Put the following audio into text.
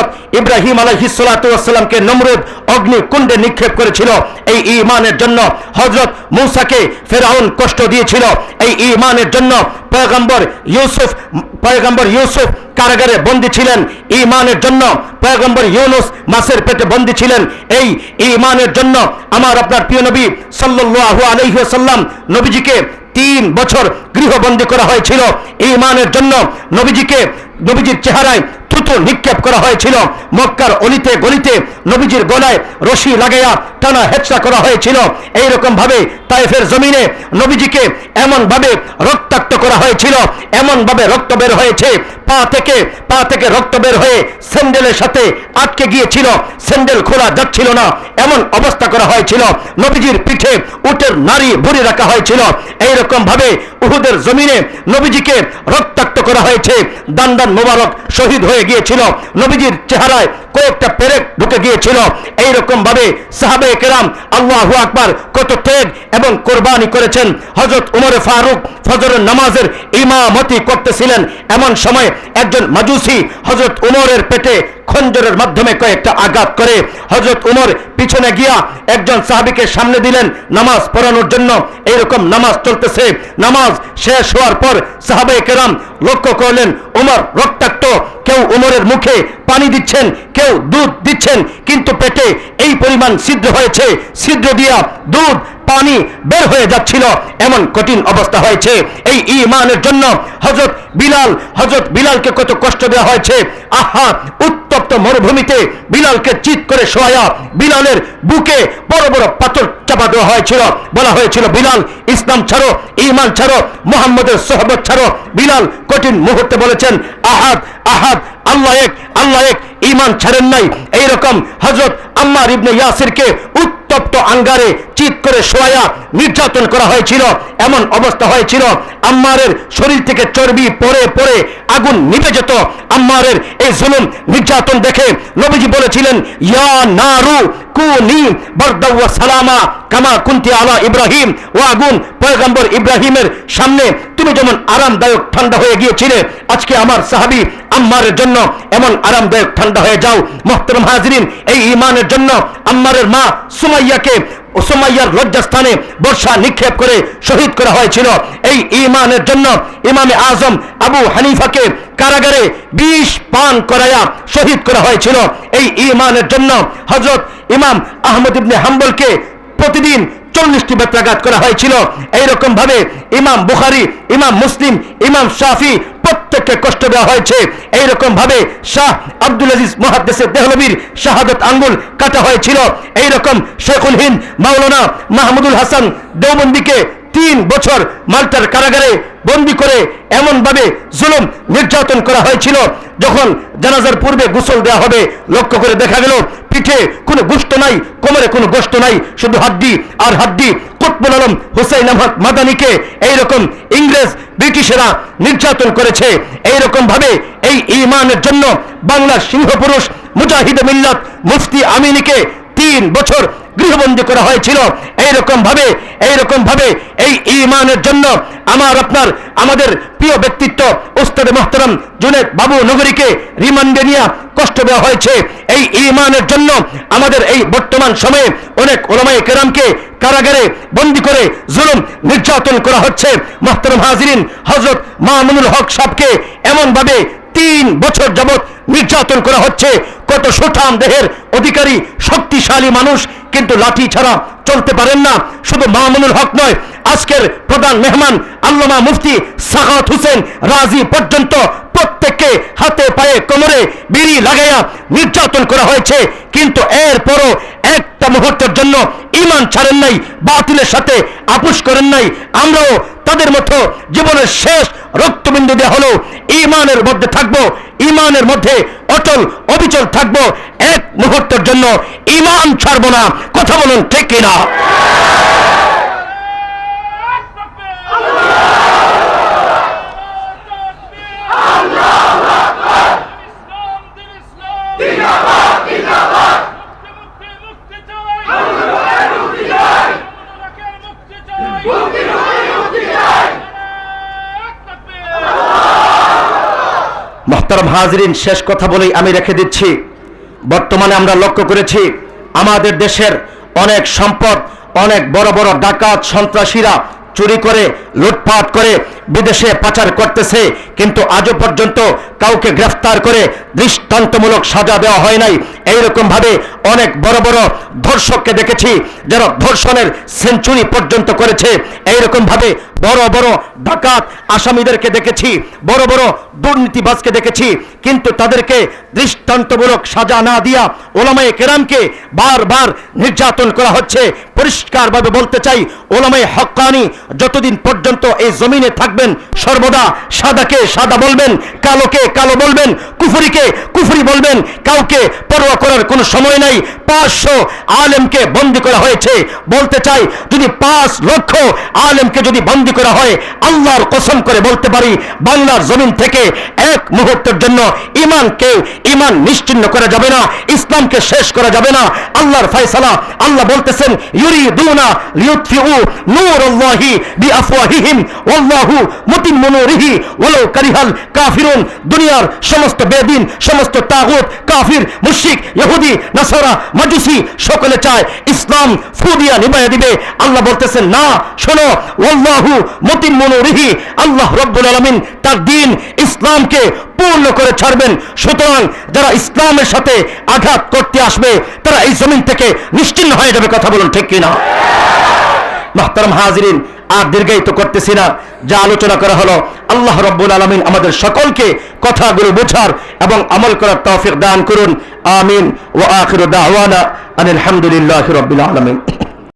হজরত ইব্রাহিম আলহিসামকে নমরুদ অগ্নি কুণ্ডে নিক্ষেপ করেছিল। এই ইমানের জন্য হজরত মূসাকে ফেরাউন কষ্ট দিয়েছিল। এই ইমানের জন্য পয়গম্বর ইউসুফ পয়গম্বর ইউসুফ কারাগারে বন্দী ছিলেন। ইমানের জন্য পয়গম্বর ইউনুস মাসের পেটে বন্দী ছিলেন। এই ইমানের জন্য আমার আপনার প্রিয় নবী সাল্লাল্লাহু আলাইহি ওয়াসাল্লাম নবীজিকে তিন বছর গৃহবন্দী করা হয়েছিল। ইমানের জন্য নবীজিকে, নবীজির চেহারায় থুতু নিক্ষেপ করা হয়েছিল। মক্কার অলিতে গলিতে নবীজির গলায় রশি লাগাইয়া টানা হেচড়া করা হয়েছিল। এইরকম ভাবে তাইফের জমিনে নবীজিকে এমন ভাবে রক্তাক্ত করা হয়েছিল। এমন ভাবে রক্ত বের হয়েছে। পা থেকে পা থেকে রক্ত বের হয়ে স্যান্ডেলের সাথে আটকে গিয়েছিল। স্যান্ডেল খোলা যাচ্ছিল না। এমন অবস্থা করা হয়েছিল। নবীজির পিঠে উটের নারী ভরি রাখা হয়েছিল। এইরকম ভাবে উহুদের জমিনে নবীজিকে রক্তাক্ত করা হয়েছে। দান্দান দান মোবারক শহীদ হয়ে গিয়েছিল। নবীজির চেহারায় কয়েকটা পেরেক ঢুকে গিয়েছিল। এইরকম ভাবে সাহাবে কেরাম আল্লাহু আকবার কত ত্যাগ এবং কোরবানি করেছেন। হজরত উমর ফারুক ফজরের নামাজের ইমামতি করতেছিলেন। এমন সময় একজন মাজুসি হজরত উমরের পেটে খঞ্জরের মাধ্যমে কয়েকটা আঘাত করে। হজরত উমর পিছনে গিয়া একজন সাহাবিকে সামনে দিলেন নামাজ পড়ানোর জন্য। এইরকম নামাজ চলতেছে। নামাজ শেষ হওয়ার পর সাহাবে কেরাম লক্ষ্য করলেন, উমর রক্তাক্ত কেউ উমরের মুখে পানি দিচ্ছেন, কেউ দুধ দিচ্ছেন, কিন্তু পেটে এই পরিমাণ ছিদ্র হয়েছে। ছিদ্র দিয়া দুধ, পানি বের হয়ে যাচ্ছিল। এমন কঠিন অবস্থা হয়েছে। এই ইমানের জন্য হজরত বিলাল হজরত বিলালকে কত কষ্ট দেওয়া হয়েছে। আহা উত্তপ্ত মরুভূমিতে বিলালকে চিৎ করে শোয়া বিলালের বুকে বড় বড় পাথর চাপা দেওয়া হয়েছিল। বলা হয়েছিল, বিলাল, ইসলাম ছাড়ো ইমান ছাড়ো, মোহাম্মদের সোহবত ছাড়ো। বিলাল কঠিন মুহূর্তে বলেছেন, আহাদ আহাদ, আল্লাহ এক আল্লাহ এক ইমান ছাড়েন নাই। এইরকম হজরত আম্মার ইবনে ইয়াসিরকে উত্তপ্ত আঙ্গারে চিৎ করে শোয়া নির্যাতন করা হয়েছিল, এমন অবস্থা হয়েছিল, আম্মারের শরীর থেকে চর্বি পরে পরে আগুন নিভে যেত। আম্মারের এই জুলুম, নির্যাতন দেখে নবীজি বলেছিলেন, ইয়া নারু কুনি বারদাও ওয়া সালামা কামা কুনতি আলা ইব্রাহিম। ও আগুন পয়গম্বর ইব্রাহিমের সামনে, তুমি যেমন আরামদায়ক ঠান্ডা হয়ে গিয়েছিলে, আজকে আমার সাহাবী আম্মারের জন্য এমন আরামদায়ক ঠান্ডা হয়ে যাও। মোহতরম হাজরিন, এই ইমানের জন্য আম্মারের মা সুমাইয়াকে ওসমাইয়ার লজ্জাস্থানে বর্ষা নিক্ষেপ করে শহীদ করা হয়েছিল। এই ইমানের জন্য ইমামে আজম আবু হানিফাকে কারাগারে বিষ পান করায়া শহীদ করা হয়েছিল। এই ইমানের জন্য হজরত ইমাম আহমদ ইবনে হাম্বলকে প্রতিদিন চল্লিশটি বেত্রাঘাত করা হয়েছিল। এইরকম ভাবে ইমাম বুখারি, ইমাম মুসলিম, ইমাম শাফি প্রত্যেককে কষ্ট দেওয়া হয়েছে এইরকম ভাবে শাহ আব্দুল আজিজ মহাদ্দেসের দেহলবীর শাহাদত আঙ্গুল কাটা হয়েছিল। এইরকম শেখুল হিন্দ মাওলানা মাহমুদুল হাসান দেওবন্দিকে তিন বছর মাল্টার কারাগারে বন্দি করে এমন ভাবে জুলুম নির্যাতন করা হয়েছিল, যখন জানাজার পূর্বে গোসল দেওয়া হবে, লক্ষ্য করে দেখা গেল, পিঠে কোনো গোষ্ঠ নাই, কোমরে কোনো গোষ্ঠ নাই, শুধু হাড্ডি আর হাড্ডি। কুতবুল আলম হুসাইন আহমদ মাদানিকে এইরকম ইংরেজ, ব্রিটিশেরা নির্যাতন করেছে। এইরকম ভাবে এই ইমানের জন্য বাংলার সিংহপুরুষ মুজাহিদ মিল্লাত মুফতি আমিনীকে তিন বছর গৃহবন্দী করা হয়েছিল। এইরকম ভাবে এইরকম ভাবে এই ইমানের জন্য আমার আপনার, আমাদের প্রিয় ব্যক্তিত্ব উস্তাদ মোহতরম জুনেদ বাবু নগরীকে রিমান্ডে নিয়ে কষ্ট দেওয়া হয়েছে। এই ইমানের জন্য আমাদের এই বর্তমান সময়ে অনেক ওলামাই কেরামকে কারাগারে বন্দি করে জুলুম নির্যাতন করা হচ্ছে। মোহতরম হাজিরিন হজরত মামুনুল হক সাহকে এমনভাবে তিন বছর যাবৎ নির্যাতন করা হচ্ছে। কত সুঠাম দেহের অধিকারী, শক্তিশালী মানুষ কিন্তু লাঠি ছাড়া চলতে পারেন না। শুধু মামুনুল হক নয়, আজকের প্রধান মেহমান আল্লামা মুফতি সাখাত হোসেন রাজি পর্যন্ত প্রত্যেককে হাতে পায়ে কোমরে বিড়ি লাগাইয়া নির্যাতন করা হয়েছে। কিন্তু এরপরও একটা মুহূর্তের জন্য ইমান ছাড়েন নাই, বাতিলের সাথে আপুস করেন নাই। আমরাও তাদের মতো জীবনের শেষ রক্তবিন্দু দেওয়া হলো। ইমানের মধ্যে থাকব ইমানের মধ্যে অটল অবিচল থাকব এক মুহূর্তের জন্য। ইমান ছাড়বো না। কথা বলুন ঠিক কিনা ইসলাম দিন ইসলাম জিন্দাবাদ জিন্দাবাদ মুক্তি মুক্তি চাই মুক্তি চাই মুক্তি চাই মুক্তি মুক্তি চাই মোহতারাম হাজরিন শেষ কথা বলেই আমি রেখে দিচ্ছি। বর্তমানে আমরা লক্ষ্য করেছি, আমাদের দেশের অনেক সম্পদ, অনেক বড় বড় ডাকাত সন্ত্রাসীরা চুরি করে লুটপাট করে বিদেশে পাচার করতেছে, কিন্তু আজও পর্যন্ত কাউকে গ্রেফতার করে দৃষ্টান্তমূলক সাজা দেওয়া হয় নাই। এইরকম ভাবে অনেক বড় বড় ধর্ষককে দেখেছি, যারা ধর্ষণের সেঞ্চুরি পর্যন্ত করেছে। এইরকম ভাবে বড় বড় ডাকাত আসামিদেরকে দেখেছি, বড় বড় দুর্নীতিবাজকে দেখেছি, কিন্তু তাদেরকে দৃষ্টান্তমূলক সাজা না দিয়া ওলামায়ে কেরামকে বারবার নির্যাতন করা হচ্ছে। পরিষ্কারভাবে বলতে চাই, ওলামায়ে হক্কানি যতদিন পর্যন্ত এই জমিনে থাকবেন, সর্বদা সাদাকে সাদা বলবেন, কালোকে কালো বলবেন, কুফুরিকে কুফুরি বলবেন, কাউকে পরোয়া করার কোনো সময় নাই। পাঁচশো আলেমকে বন্দি করা হয়েছে। বলতে চাই, যদি পাঁচ লক্ষ আলেমকে যদি বন্দি করা হয়, আল্লাহর কসম করে বলতে পারি, বাংলার জমিন থেকে এক মুহূর্তের জন্য ইমানকে ইমান নিশ্চিন্ন করা যাবে না, ইসলামকে শেষ করা যাবে না। আল্লাহর ফয়সালা, আল্লাহ বলতেছেন, ইউরিদুনা লিউতফিউ নূরাল্লাহি বিআফওয়াহিহিম, ওয়াল্লাহু মুতিম্মু নূরিহি ওয়ালাউ কারিহাল কাফিরুন। দুনিয়ার সমস্ত বেদিন, সমস্ত তাগুত, কাফির, মুশরিক, ইহুদি, নাসারা মাজুসি সকলে চায় ইসলাম ফুদিয়া নিবাইয়া দিবে। আল্লাহ বলতেছেন, না, শোনো, ওয়াল্লাহু মুতিম্মু মনোরিহি আল্লাহ রব্বুল আলমিন তার দিন ইসলামকে পূর্ণ করে ছাড়বেন। সুতরাং যারা ইসলামের সাথে আঘাত করতে আসবে, তারা এই জমিন থেকে নিশ্চিন্ন হয়ে যাবে। কথা বলুন ঠিক কিনা? মাহতারাম হাজিরিন, আর দীর্ঘায়িত করতেছি না। যা আলোচনা করা হলো, আল্লাহ রব্বুল আলমিন আমাদের সকলকে কথাগুলো বোঝার এবং আমল করার তৌফিক দান করুন। আমিন। ও আখির দাওয়ানা আনিল হামদুলিল্লাহ রব্বিল আলমিন।